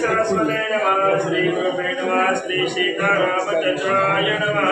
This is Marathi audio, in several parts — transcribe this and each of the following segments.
सरस्वती नमः श्री गुरुपे नमः श्री सीतारामचंद्राय नमः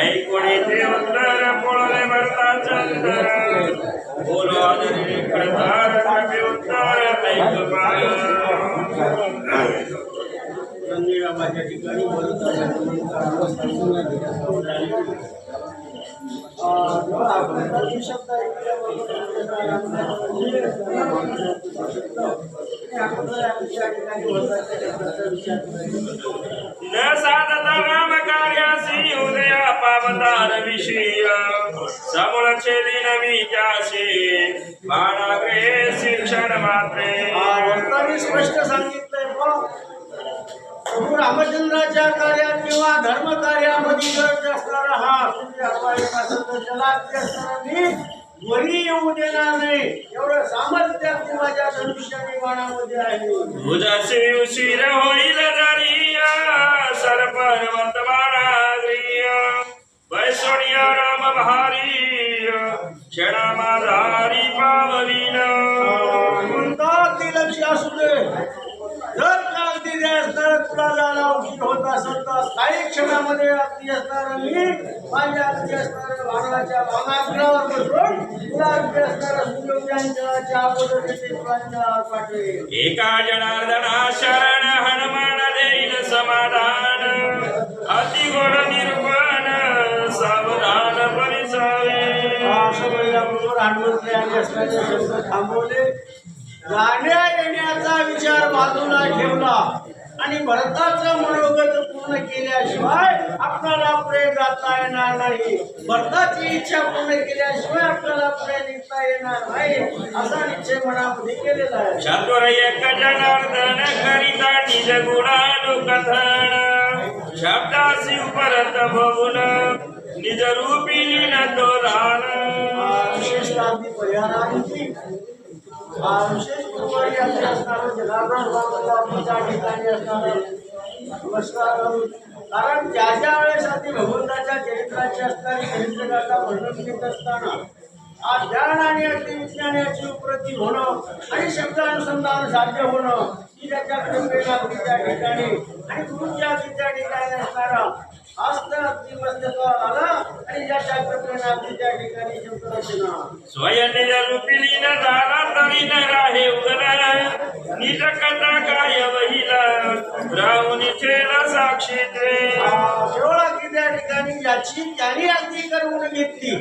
ऐकोणी ते पोळले भरता चंद्र बोलो आदरी प्रतार उत्तर ऐक पाय ठिकाणी बोलत न साधता राम कार्यासी उदया पावतार विषय। समूळ छेदी नवी त्याशी बाणाग्रे शिक्षण मात्रे। स्पष्ट सांगितलंय रामचंद्राच्या कार्यात किंवा धर्म कार्यामध्ये असणारा हा असणारा वरी येऊ देणार नाही. एवढं सामर्थ्य माझ्या धनुष्य बाणामध्ये आहे. तुझसे उशीर होईल दरिया सर पर्वत बाणाग्रिय राम भारी क्षणा माझा तर काही क्षणामध्ये अगदी असणार मी माझ्या अगदी बसून तुला अगदी असणाऱ्या सूर्योदयांच्या अगोदर पाठवेल एका जनार्दना शरण हनुमान देईल समाधान. अति गोड निर्माण सावधान परिसावे यांनी असणारे शब्द थांबवले. जाण्या येण्याचा विचार बाजूला ठेवला. आणि भरताचं मनोगत पूर्ण केल्याशिवाय आपल्याला पुढे जाता येणार नाही. भरताची इच्छा पूर्ण केल्याशिवाय आपल्याला पुढे निघता येणार नाही असा निश्चय मनामध्ये केलेला आहे. चतुर एक जनार्दन करिता निज गुणानुकथन शब्दासी परत बघून निज रूपी लीन तो विशेषतः परिहाराची विशेष कुमारी असणारं जनार्दन त्या ठिकाणी असणारं नमस्कार कारण ज्या ज्या वेळेस आधी भगवंताच्या चरित्राची असणारी चरित्रगाथा वर्णन घेत असताना ज्ञान आणि अगदी उपरती होणं आणि शब्दानुसंधान साध्य होणं ही त्याच्या कृपेला त्या ठिकाणी आणि अगदी त्या ठिकाणी असणारा स्वयं निज रूपी लीन झाला तरी न राहे उगला निज कथा काय वहिला राहून छेला साक्षी केवळ अगदी त्या ठिकाणी ज्याची त्याने अगदी करून घेतली.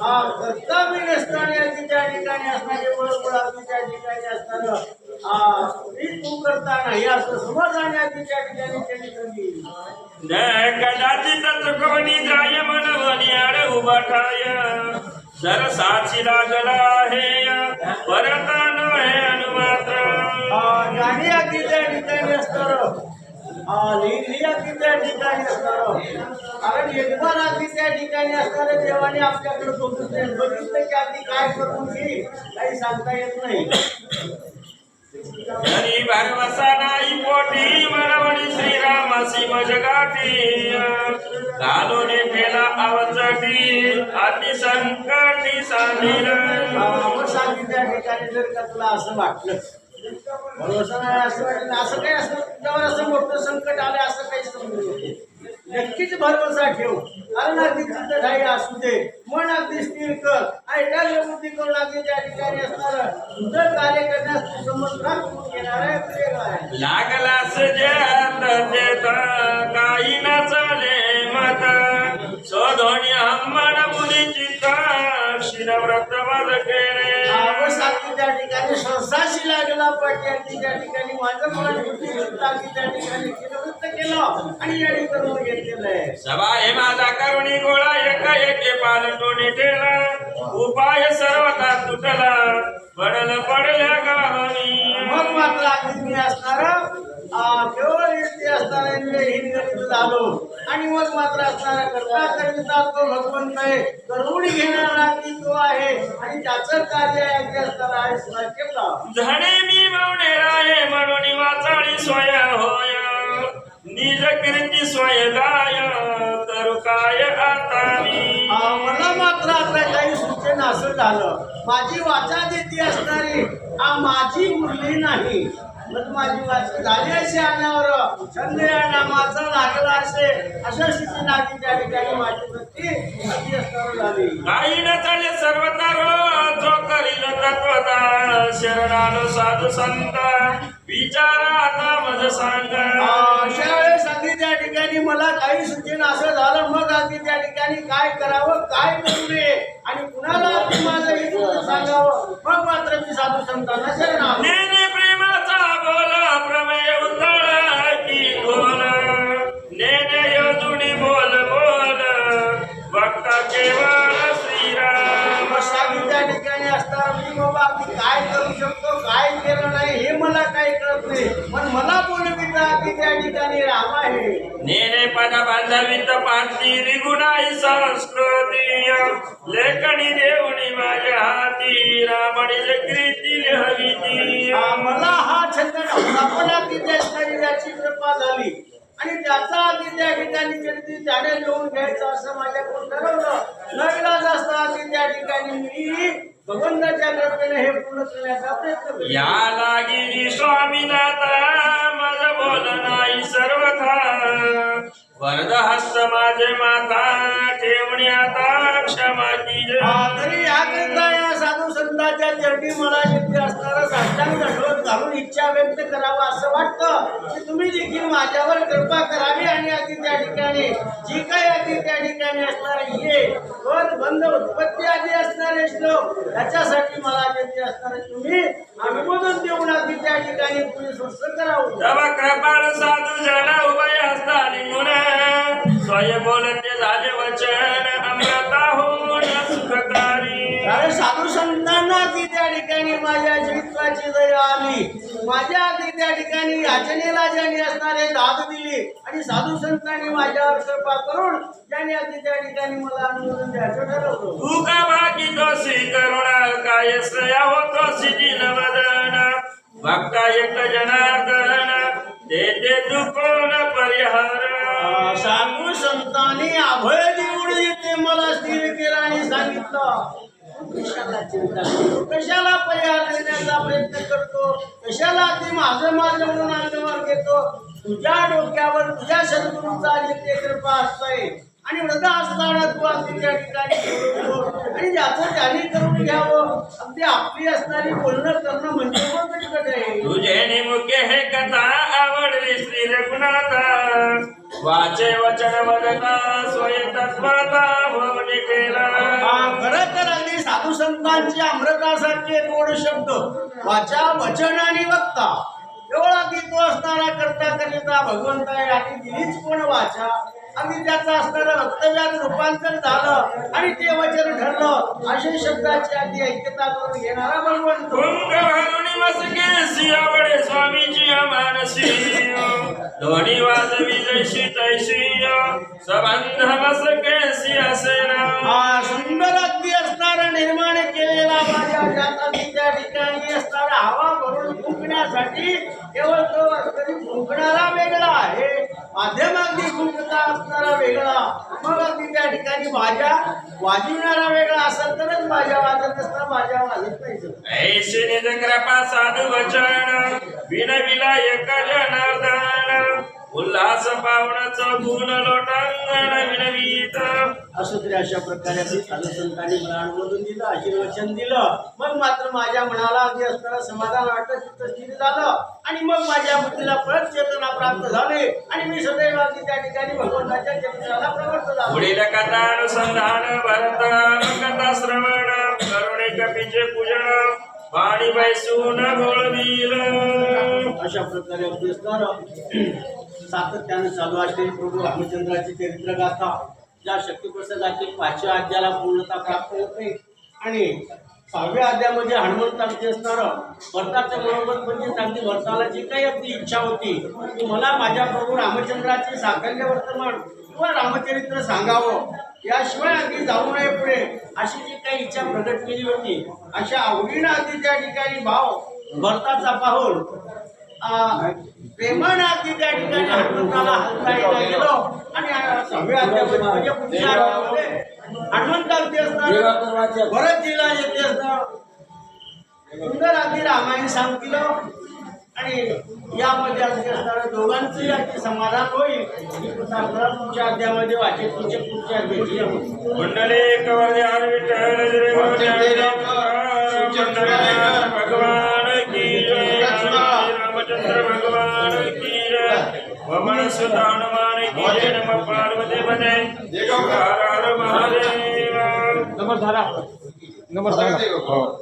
हा करता मी नसताना त्या ठिकाणी असणारे अगदी त्या ठिकाणी मी तू करता नाही असं समाजाने त्या ठिकाणी त्यांनी न कदाचित चुकवणी जाय मनवणी आड उभा ठाय. सर साची लागला आहे परत हे अनुमात्र. गाणी अगदी त्या ठिकाणी असणार. लिहिली अगदी त्या ठिकाणी असणार. कारण यजमान अगदी त्या ठिकाणी असणार देवाने आपल्याकडे बघितलं की अगदी काय करून घे काही सांगता येत नाही. हरी भरवसा नाही पोटी मनवणी श्रीरामासी मजगाटी घालून केला अवचटी अति संकटी सांगिल त्या ठिकाणी जर का तुला असं वाटलं. भरोसा नाही असं वाटलं. असं काही असं तुझ्यावर असं मोठं संकट आलं असं काही समजू नक्कीच भरवसा ठेव. कारण अगदी तिथं असू दे. व्रत केले बस अगदी त्या ठिकाणी संसाशी लागला पाहिजे अगदी त्या ठिकाणी माझं मन बुद्धी अगदी त्या ठिकाणी केलं केलं आणि घेतलेलं आहे सभा हे माझा करुणी गोळा एक एके पालटोनी ठेला. उपाय सर्वता तुटला. पडल पडल्या गावानी मग मात्र अगदी मी असणार केवळ असणारा हिंदगणित झालो आणि मग मात्र असणारा करता. करता तो भगवंत आहे करून घेणारा ती तो आहे. आणि त्याचं कार्य अगदी असणारा आहे केला झाडे मी मौने राहे म्हणून वाचाळी सोया होय. निज कीर्ती स्वयगाय करू काय आता मी? मला मात्र आता काही सूचना असं झालं. माझी वाचा देती असणारी माझी मुरली नाही. माझी वाचा झाली अशी अन्नावर छंद या नामाचा लागला असे. अशा स्थिती नाती त्या ठिकाणी माझी वृत्ती अशी झाली काही न चाले सर्वतर जो करील तत्वता. शरणालो साधू संत. विचारा आता मज सांग. अशा वेळेस अगदी त्या ठिकाणी मला काही सूचना असं झालं मग अगदी त्या ठिकाणी काय करावं काय करू नये? आणि कुणाला माझं सांगावं? मग मात्र मी साधू संतांना शरण काही कळत नाही. पण मला बोलविता की त्या ठिकाणी राम आहे. नेने पद बांधवित पांती रिगुणाई संस्कृती लेखणी देवणी माझ्या हाती रामणी कृती हवी आ, मला हा छंद नव्हता पण अगदी त्या शरीराची कृपा झाली. आणि त्याचा अगदी त्या ठिकाणी कधी झाडे लिहून घ्यायचं असं माझ्याकडून ठरवलं. न असता अगदी त्या ठिकाणी मी भगवंताच्या कृपेने हे पूर्ण करण्याचा प्रयत्न केला या लागिरी स्वामीनाथ मज बोल नाही सर्वथा. वरद हस्त माझे माता ठेवणी आता क्षमा की तरी याकरिता या साधू संतांच्या चरणी मला शक्य असणारं व्यक्त करावा असं वाटतं की तुम्ही देखील माझ्यावर कृपा करावी आणि अगदी त्या ठिकाणी जी काही अगदी त्या ठिकाणी असणार ये पद बंध उत्पत्ती आदी असणारे श्लोक त्याच्यासाठी मला शक्य असणारे तुम्ही अनुमोदन देऊन अगदी त्या ठिकाणी तुम्ही स्वस्त करावं. कृपाळ साधू जन उभय हस्ता लिंगुन स्वय बोलते झाले वचन अमृता होऊन सुखकारी. साधू संतांना ती त्या ठिकाणी माझ्या जीवित्वाची दया आली. माझ्या आधी त्या ठिकाणी याचनेला ज्यांनी असणारे दाद दिली आणि साधू संतांनी माझ्यावर कृपा करून ज्यांनी आधी त्या ठिकाणी मला अनुमोदन द्यायचं ठरवलं तू का बाकी दोषी करुणा काय सया होतो सिद्धी वदन? भक्ता एक जनार्दन ते ते दुकोन परिहार साधू संतांनी अभय देऊन येते मला स्थिर केलं आणि सांगितलं. कशाला पर्याय देण्याचा प्रयत्न करतो? कशाला ती माझं माझं म्हणून अंगमार घेतो? तुझ्या डोक्यावर तुझ्या सद्गुरूचा जिथे कृपा असते आणि वृद्ध असताना तू अगदी त्या ठिकाणी आणि ज्याचं त्याने करून घ्यावं अगदी आपली असणारी बोलणं करणं म्हणजे मग कटकट आहे. तुझे निमुखे हे कथा आवडली श्री रघुनाथ वाचे वचन वदता स्वयं तत्वता भवने केला. हा, खरं तर अगदी साधू संतांची अमृतासारखे दोन शब्द वाचा वचन आणि वक्ता. एवढा अगदी तो असणारा करता करिता भगवंत आहे आणि दिलीच कोण वाचा? अगदी त्याचं असणारं वक्तव्यात रूपांतर झालं आणि ते वचन ठरलं असे शब्दाची अगदी ऐक्यता करून घेणारा मानसी. वाजवी जैशी तैशी. सबंध सियासेना. हा सुंदर अगदी असणारा निर्माण केलेला माझ्या जाताची त्या ठिकाणी असणारा हवा भरून फुंकण्यासाठी केवळ तो फुंकणारा माध्यम अगदी असणारा वेगळा मग अगदी त्या ठिकाणी भाज्या वाजविणारा वेगळा असेल तरच भाज्या वाजत असताना भाज्या वाजत नाही ऐशी निज कृपा साधू वचन विनविला एक जनार्दन. उल्हास पावनाच गुण लोटांगण विनवीत असं तरी अशा प्रकारे संतांनी मला अनुमोदन दिलं आशीर्वचन दिलं. मग मात्र माझ्या मनाला अगदी असणारं समाधान वाटत चित्त स्थिर झालं. आणि मग माझ्या बुद्धीला परत चेतना प्राप्त झाली. आणि मी सदैव अगदी त्या ठिकाणी भगवंताच्या चरित्राला प्रवर्त झालो. पुढील कथा अनुसंधान भरत कथा श्रवण करुणे कपीचे पूजन पाणी बैसून बोलवील अशा प्रकारे अगदी असणारं सातत्यानं चालू असलेली प्रभू रामचंद्राची चरित्र गाथा ज्या शक्तिप्रसादातील पाचव्या अध्यायाला पूर्णता प्राप्त होते आणि सहाव्या अध्यायामध्ये हनुमंतांची असणारं भरताच्या बरोबर म्हणजे अगदी भरताला जी काही अगदी इच्छा होती की मला माझ्या प्रभू रामचंद्राचे साकल्य वर्तमान किंवा रामचरित्र सांगावं. याशिवाय अगदी जाऊ नये पुढे. अशी जी काही इच्छा प्रकट केली होती अशा आवडीनं अगदी त्या ठिकाणी भाव भरताचा पाहून आ, प्रेमाने त्या ठिकाणी हनुमंताला हलताईला गेलो. आणि सहाव्या अध्यायामध्ये म्हणजे पुढच्या अध्यायामध्ये हनुमंत अगदी असणार भरतजीला येते असणार सुंदर अगदी रामायण सांगतील आणि यामध्ये अगदी असणार दोघांचंही अगदी समाधान होईल. ही कथा आपल्याला पुढच्या अध्यायामध्ये वाचेल तुमच्या पुढच्या अध्यायाची. मंडले कवल्याण विठ्ठल महादेव नंबर झाला नंबर झाला